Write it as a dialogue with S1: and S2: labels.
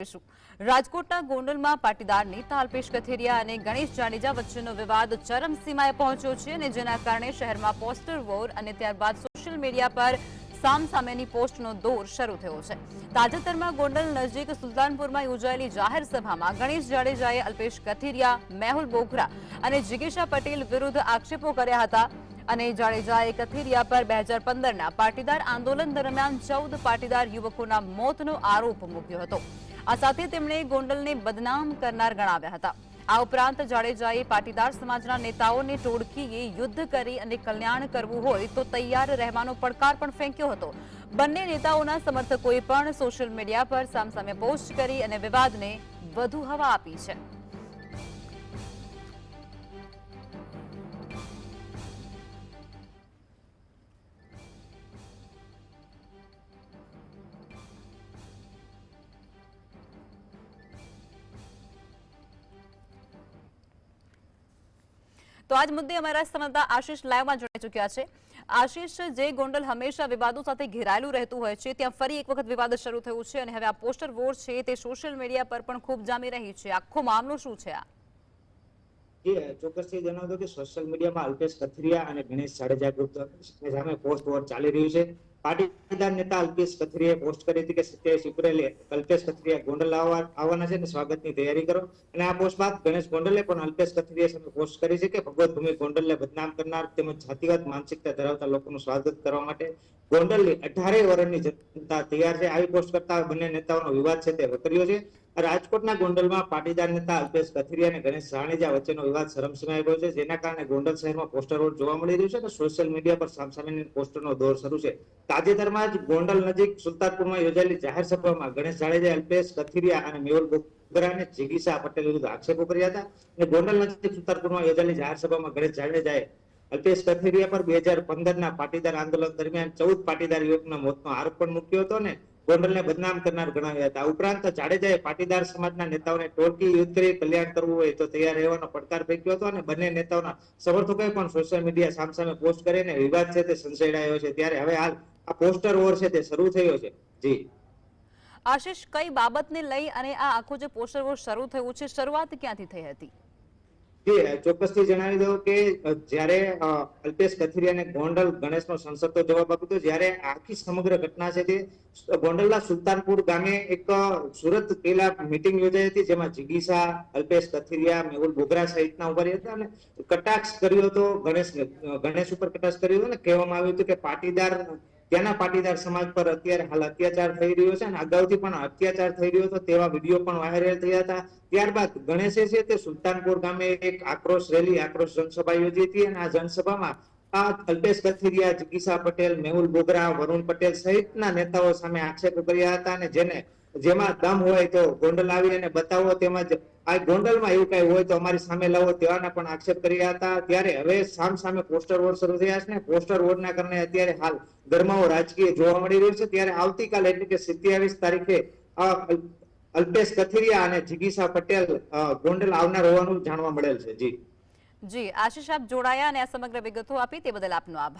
S1: રાજકોટના ગોંડલમાં પાટીદાર નેતા અલ્પેશ કથિરિયા અને ગણેશ જાડેજા વચ્ચેનો વિવાદ ચરમસીમાએ પહોંચ્યો છે અને જેના કારણે શહેરમાં પોસ્ટર વોર અને ત્યારબાદ સોશિયલ મીડિયા પર સામસામેની પોસ્ટનો દોર શરૂ થયો છે. તાજેતરમાં ગોંડલ નજીક સુલતાનપુરમાં યોજાયેલી જાહેર સભામાં ગણેશ જાડેજાએ અલ્પેશ કથિરિયા, મેહુલ બોઘરા અને જિગીશા પટેલ વિરુદ્ધ આક્ષેપો કર્યા હતા અને જાડેજાએ કથિરિયા પર બે હજાર પંદરના પાટીદાર આંદોલન દરમિયાન ચૌદ પાટીદાર યુવકોના મોતનો આરોપ મૂક્યો હતો. આ સાથે તેમણે ગોંડલને બદનામ કરનાર ગણાવ્યા હતા. આ ઉપરાંત જાડેજાએ પાટીદાર સમાજના નેતાઓને ટોળકીએ યુદ્ધ કરી અને કલ્યાણ કરવું હોય તો તૈયાર રહેવાનો પડકાર પણ ફેંક્યો હતો. બંને નેતાઓના સમર્થકોએ પણ સોશિયલ મીડિયા પર સામસામે પોસ્ટ કરી અને વિવાદને વધુ હવા આપી છે. તો આજ મુદ્દે અમારા સંવાદદાતા આશીષ લાઈવમાં જોડાઈ ચૂક્યા છે. આશીષ, જે ગોંડલ હંમેશા વિવાદો સાથે ઘેરાયેલું રહેતું હોય છે, ત્યાં ફરી એક વખત વિવાદ શરૂ થયું છે અને હવે આ પોસ્ટર વોર છે તે સોશિયલ મીડિયા પર પણ ખૂબ જામી રહી છે. આખો મામલો શું છે આ?
S2: જી ચોક્કસથી કે સોશિયલ મીડિયામાં અલ્પેશ કથિરિયા અને ગણેશ જાડેજા ગ્રુપ સામે પોસ્ટ વોર ચાલી રહ્યું છે. પાટીદાર નેતા અલ્પેશ કથરીએ પોસ્ટ કરી હતી કે સત્યાવીસ એપ્રિલે અલ્પેશ કથિરિયા ગોંડલ આવવા- આવવાના છે અને સ્વાગતની તૈયારી કરો. અને આ પોસ્ટ બાદ ગણેશ ગોંડલે પણ અલ્પેશ કથરીએ સામે પોસ્ટ કરી છે કે ભગવત ભૂમિ ગોંડલને બદનામ કરનાર તેમજ જાતિવાદ, માનસિકતા ધરાવતા લોકોનું સ્વાગત કરવા માટે ગોંડલની અઢારે વર્ષની જનતા તૈયાર છે. આવી પોસ્ટ કરતા બંને નેતાઓનો વિવાદ છે તે વકર્યો છે. રાજકોટના ગોંડલમાં પાટીદાર નેતા અલ્પેશ કથિરિયા અને ગણેશ જાડેજા વચ્ચેનો વિવાદ શરમસીમાઈ ગયો છે, જેના કારણે ગોંડલ શહેરમાં પોસ્ટર રોડ જોવા મળી રહ્યું છે અને સોશિયલ મીડિયા પર સામસામેની પોસ્ટરનો દોર શરૂ છે. તાજેતરમાં જ ગોંડલ નજીક સુલતાનપુરમાં યોજાયેલી જાહેર સભામાં ગણેશ જાડેજા અલ્પેશ કથિરિયા અને મેહુલ બોગરા અને પટેલ વિરુદ્ધ આક્ષેપો કર્યા હતા અને ગોંડલ નજીક સુલતાનપુરમાં યોજાયેલી જાહેર સભામાં ગણેશ જાડેજાએ અલ્પેશ કથિરિયા પર બે હજાર પંદરના પાટીદાર આંદોલન દરમિયાન ચૌદ પાટીદાર યુવકના મોતનો આરોપ પણ મૂક્યો હતો ને ગોંડલને બદનામ કરનાર ગણાવ્યા હતા. ઉપરાંત જાડેજાએ પાટીદાર સમાજના નેતાઓને ટોળકી યુદ્ધ કરી કલ્યાણ કરવું હોય તો તૈયાર રહેવાનો પડકાર ફેંક્યો હતો અને બંને નેતાઓના સમર્થકોએ પણ સોશિયલ મીડિયા સામસામે પોસ્ટ કરીને વિવાદ છે તે સંસેડાયો છે. ત્યારે હવે હાલ આ પોસ્ટર વોર છે તે શરૂ થયો છે. જી.
S1: આશીષ, કઈ બાબતને લઈ અને આ આખું જે પોસ્ટર વોર શરૂ થયું છે, શરૂઆત ક્યાંથી થઈ હતી?
S2: ચોક્કસથી જણાવી દઉં કે જ્યારે અલ્પેશ કથિરિયા અને ગોંડલ ગણેશનો સંસદનો જવાબ આપ્યો જ્યારે આખી સમગ્ર ઘટના છે તે ગોંડલના સુલતાનપુર ગામે એક સુરત પેલા મીટિંગ યોજાઈ હતી જેમાં જીગીસા, અલ્પેશ કથિરિયા, મેહુલ બોગરા સહિતના ઊભા રહ્યા હતા અને કટાક્ષ કર્યો હતો ગણેશ ગણેશ ઉપર કટાક્ષ કર્યો હતો અને કહેવામાં આવ્યું હતું કે પાટીદાર ત્યાંના પાટીદાર સમાજ પર અત્યારે હાલ અત્યાચાર થઈ રહ્યો છે અને અગાઉથી પણ અત્યાચાર થઈ રહ્યો હતો, તેવા વીડિયો પણ વાયરલ થયા હતા. ત્યારબાદ ગણેશે છે તે સુલતાનપુર ગામે એક આક્રોશ રેલી, આક્રોશ જનસભા યોજી હતી અને આ જનસભામાં આ અલ્પેશ કથિરિયા જિગીશા પટેલ, મેહુલ બોગરા, વરુણ પટેલ સહિતના નેતાઓ સામે આક્ષેપ કર્યા હતા અને જેને જેમાં દમ હોય તો ગોંડલ આવી અને બતાવો, તેમજ આ ગોંડલમાં એવું કઈ હોય તો અમારી સામે લાવો તેવાના પણ આક્ષેપ કર્યા હતા. ત્યારે હવે સામ સામે પોસ્ટર વોર શરૂ થયા છે ને પોસ્ટર વોરના કારણે અત્યારે હાલ ગરમાવો રાજકીય જોવા મળી રહ્યો છે. ત્યારે આવતીકાલે એટલે કે સત્યાવીસ તારીખે અલ્પેશ કથિરિયા અને જિગીશા પટેલ ગોંડલ આવનાર હોવાનું જાણવા મળેલ છે. જી.
S1: જી, આશીષ આપ જોડાયા અને આ સમગ્ર વિગતો આપી તે બદલ આપનો આભાર.